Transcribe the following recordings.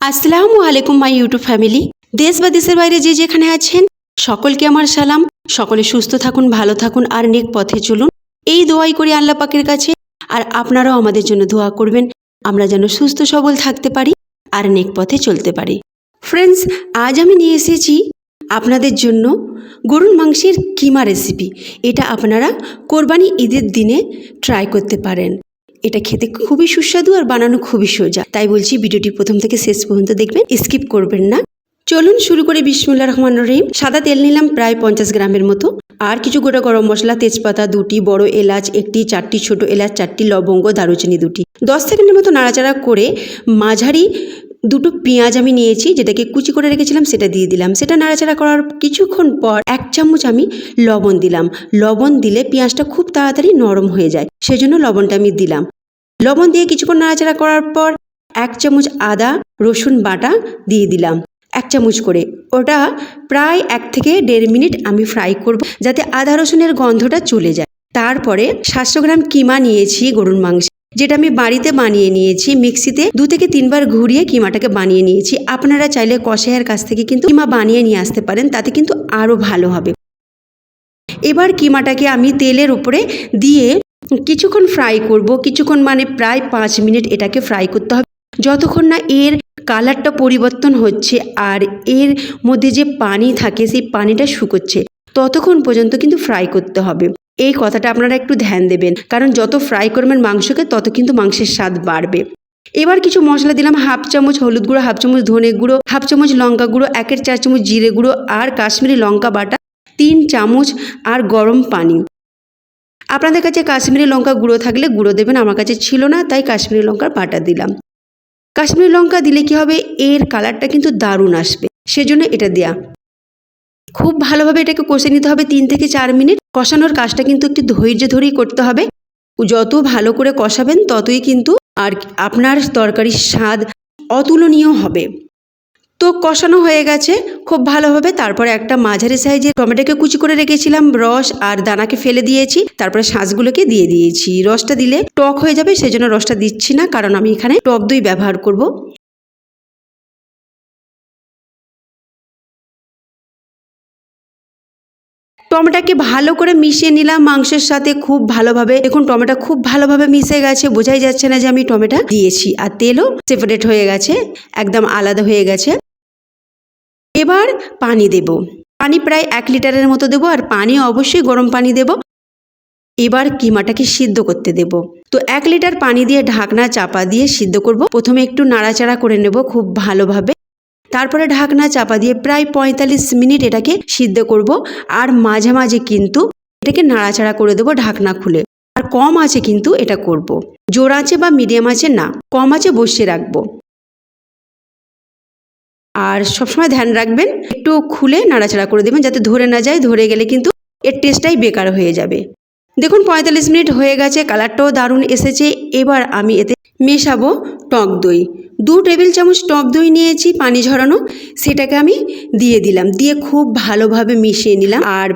আসসালামু আলাইকুম, my YouTube family. দেশ বা দেশের বাইরে যে যেখানে আছেন, সকলকে আমার সালাম। সকলে সুস্থ থাকুন, ভালো থাকুন আর নেক পথে চলুন। এই দোয়াই করি আল্লাহ পাকের কাছে। আর আপনারাও আমাদের জন্য দোয়া করবেন। আমরা যেন সুস্থ, সবল থাকতে পারি আর নেক পথে চলতে পারি। ফ্রেন্ডস আজ আমি নিয়ে এসেছি আপনাদের জন্য গরুর মাংসের কিমা রেসিপি এটা আপনারা কোরবানি ঈদের দিনে ট্রাই করতে পারেন। এটা খেতে খুবই সুস্বাদু আর বানানো খুবই সোজা। তাই বলছি ভিডিওটি প্রথম থেকে শেষ পর্যন্ত দেখবেন, স্কিপ করবেন না। চলুন শুরু করে বিসমুল্লা রহমান রহিম। সাদা তেল নিলাম প্রায় পঞ্চাশ গ্রামের মতো। আর কিছু গোটা গরম মশলা, তেজপাতা দুটি, বড় এলাচ একটি, চারটি, ছোট এলাচ, চারটি, লবঙ্গ, দারুচিনি দুটি। দশ সেকেন্ডের মতো নাড়াচাড়া করে মাঝারি দুটো পেঁয়াজ আমি নিয়েছি, যেটাকে কুচি করে রেখেছিলাম, সেটা দিয়ে দিলাম। সেটা নাড়াচাড়া করার কিছুক্ষণ পর এক চামচ আমি লবণ দিলাম। লবণ দিলে পেঁয়াজটা খুব তাড়াতাড়ি নরম হয়ে যায়, সেজন্য লবণটা আমি দিলাম। লবণ দিয়ে কিছুক্ষণ নাড়াচাড়া করার পর এক চামচ আদা, রসুন বাটা দিয়ে দিলাম। এক চামচ করে। ওটা প্রায় এক থেকে দেড় মিনিট আমি ফ্রাই করব, যাতে আদা রসুনের গন্ধটা চলে যায়। তারপরে সাতশো গ্রাম কিমা নিয়েছি গরুর মাংস। যেটা আমি বাড়িতে বানিয়ে নিয়েছি, মিক্সিতে দু থেকে তিনবার ঘুরিয়ে কিমাটাকে বানিয়ে নিয়েছি। আপনারা চাইলে কষাইয়ের কাছ থেকে কিন্তু কিমা বানিয়ে নিয়ে আসতে পারেন, তাতে কিন্তু আরও ভালো হবে। এবার কিমাটাকে আমি তেলের উপরে দিয়ে কিছুক্ষণ ফ্রাই করব। কিছুক্ষণ মানে প্রায় পাঁচ মিনিট এটাকে ফ্রাই করতে হবে। যতক্ষণ না এর কালারটা পরিবর্তন হচ্ছে আর এর মধ্যে যে পানি থাকে, সেই পানিটা শুকোচ্ছে। ততক্ষণ পর্যন্ত কিন্তু ফ্রাই করতে হবে। এই কথাটা আপনারা একটু ধ্যান দেবেন, কারণ যত ফ্রাই করবেন মাংসকে, তত কিন্তু মাংসের স্বাদ বাড়বে। এবার কিছু মশলা দিলাম, হাফ চামচ হলুদ গুঁড়ো, হাফ চামচ ধনে গুঁড়ো, হাফ চামচ লঙ্কা গুঁড়ো, একের চার চামচ জিরে গুঁড়ো আর কাশ্মীরি লঙ্কা বাটা, তিন চামচ আর গরম পানি। আপনাদের কাছে কাশ্মীরি লঙ্কা গুঁড়ো থাকলে গুঁড়ো দেবেন, আমার কাছে ছিল না, তাই কাশ্মীরি লঙ্কার বাটা দিলাম। কাশ্মীরি লঙ্কা দিলে কি হবে? এর কালারটা কিন্তু দারুণ আসবে। সেজন্য এটা দেয়া। খুব ভালোভাবে এটাকে কষে নিতে হবে তিন থেকে চার মিনিট। কষানোর কাজটা কিন্তু একটু ধৈর্য ধরেই করতে হবে। যত ভালো করে কষাবেন, ততই কিন্তু আর আপনার তরকারির স্বাদ অতুলনীয় হবে। তো কষানো হয়ে গেছে খুব ভালোভাবে। তারপরে একটা মাঝারি সাইজের টমেটোকে কুচি করে রেখেছিলাম, রস আর দানাকে ফেলে দিয়েছি। তারপরে শাঁসগুলোকে দিয়ে দিয়েছি। রসটা দিলে টক হয়ে যাবে, সেজন্য রসটা দিচ্ছি না, কারণ আমি এখানে টক দই ব্যবহার করব। টমেটোকে ভালো করে মিশিয়ে নিলাম মাংসের সাথে খুব ভালোভাবে। দেখুন, টমেটো খুব ভালোভাবে মিশে গেছে, বোঝাই যাচ্ছে না যে আমি টমেটো দিয়েছি। আর তেলও সেপারেট হয়ে গেছে, একদম আলাদা হয়ে গেছে। এবার পানি দেব। পানি প্রায় এক লিটারের মতো দেবো আর পানি অবশ্যই গরম পানি দেব। এবার কিমাটাকে সিদ্ধ করতে দেব। তো এক লিটার পানি দিয়ে ঢাকনা চাপা দিয়ে সিদ্ধ করব। প্রথমে একটু নাড়াচাড়া করে নেব খুব ভালোভাবে। তারপরে ঢাকনা চাপা দিয়ে প্রায় পঁয়তাল্লিশ মিনিট এটাকে সিদ্ধ করব। আর মাঝে মাঝে কিন্তু এটাকে নাড়াচাড়া করে দেবো ঢাকনা খুলে। আর কম আছে কিন্তু এটা করব। জোর আছে বা মিডিয়াম আছে না, কম আছে বসিয়ে রাখব। আর সবসময় ধ্যান রাখবেন, একটু খুলে নাড়াচাড়া করে দেবেন যাতে ধরে না যায়, ধরে গেলে কিন্তু এর টেস্টটাই বেকার হয়ে যাবে। দেখুন, পঁয়তাল্লিশ মিনিট হয়ে গেছে, কালারটাও দারুণ এসেছে। এবার আমি এতে মেশাবো টক দই। দু টেবিল চামচ টক দই নিয়েছি, পানি ঝরানো। সেটাকে আমি দিয়ে দিলাম। দিয়ে খুব ভালোভাবে মিশিয়ে নিলাম। আর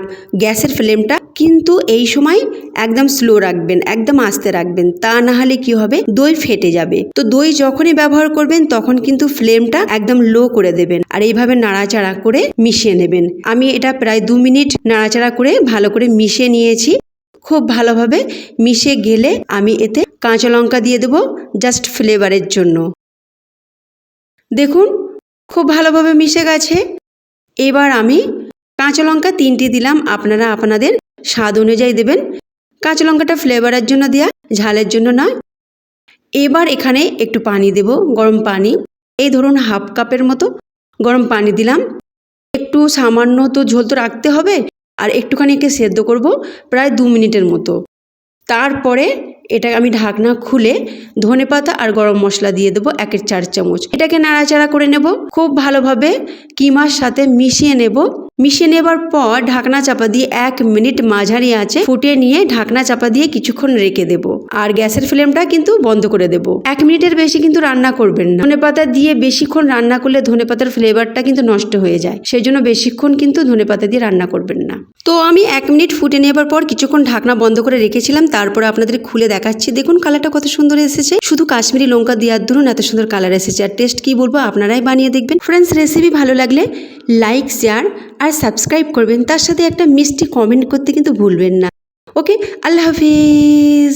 গ্যাসের ফ্লেমটা কিন্তু এই সময় একদম স্লো রাখবেন, একদম আস্তে রাখবেন। তা না হলে কি হবে? দই ফেটে যাবে। তো দই যখনই ব্যবহার করবেন, তখন কিন্তু ফ্লেমটা একদম লো করে দেবেন। আর এইভাবে নাড়াচাড়া করে মিশিয়ে নেবেন। আমি এটা প্রায় দু মিনিট নাড়াচাড়া করে ভালো করে মিশিয়ে নিয়েছি। খুব ভালোভাবে মিশে গেলে আমি এতে কাঁচা লঙ্কা দিয়ে দেবো জাস্ট ফ্লেভারের জন্য। দেখুন, খুব ভালোভাবে মিশে গেছে। এবার আমি কাঁচা লঙ্কা তিনটি দিলাম, আপনারা আপনাদের স্বাদ অনুযায়ী দেবেন। কাঁচা লঙ্কাটা ফ্লেভারের জন্য দেওয়া ঝালের জন্য নয়। এবার এখানে একটু পানি দেব, গরম পানি। এই ধরুন হাফ কাপের মতো গরম পানি দিলাম। একটু সামান্য তো ঝোল তো রাখতে হবে আর একটুখানি একে সেদ্ধ করব প্রায় দু মিনিটের মতো। তারপরে এটা আমি ঢাকনা খুলে ধনে পাতা আর গরম মশলা দিয়ে দেবো একের চার চামচ। এটাকে নাড়াচাড়া করে নেব। খুব ভালোভাবে কিমার সাথে মিশিয়ে নেব। মিশিয়ে নেবার পর ঢাকনা চাপা দিয়ে এক মিনিট মাঝারি আছে ফুটিয়ে নিয়ে ঢাকনা চাপা দিয়ে কিছুক্ষণ রেখে দেবো। আর গ্যাসের ফ্লেমটা কিন্তু বন্ধ করে দেবো। এক মিনিটের বেশি কিন্তু রান্না করবেন না। ধনে পাতা দিয়ে বেশিক্ষণ রান্না করলে ধনে পাতার ফ্লেভারটা কিন্তু নষ্ট হয়ে যায়। সেই জন্য বেশিক্ষণ কিন্তু ধনে পাতা দিয়ে রান্না করবেন না। তো আমি এক মিনিট ফুটে নেবার পর কিছুক্ষণ ঢাকনা বন্ধ করে রেখেছিলাম। তারপরে আপনাদের খুলে দেখাচ্ছি। দেখুন, কালারটা কত সুন্দর এসেছে। শুধু কাশ্মীরি লঙ্কা দেওয়ার দরুন এত সুন্দর কালার এসেছে। আর টেস্ট কি বলব, আপনারাই বানিয়ে দেখবেন। ফ্রেন্ডস রেসিপি ভালো লাগলে লাইক শেয়ার আর সাবস্ক্রাইব করবেন। তার সাথে একটা মিষ্টি কমেন্ট করতে কিন্তু ভুলবেন না। ওকে আল্লাহ হাফিজ।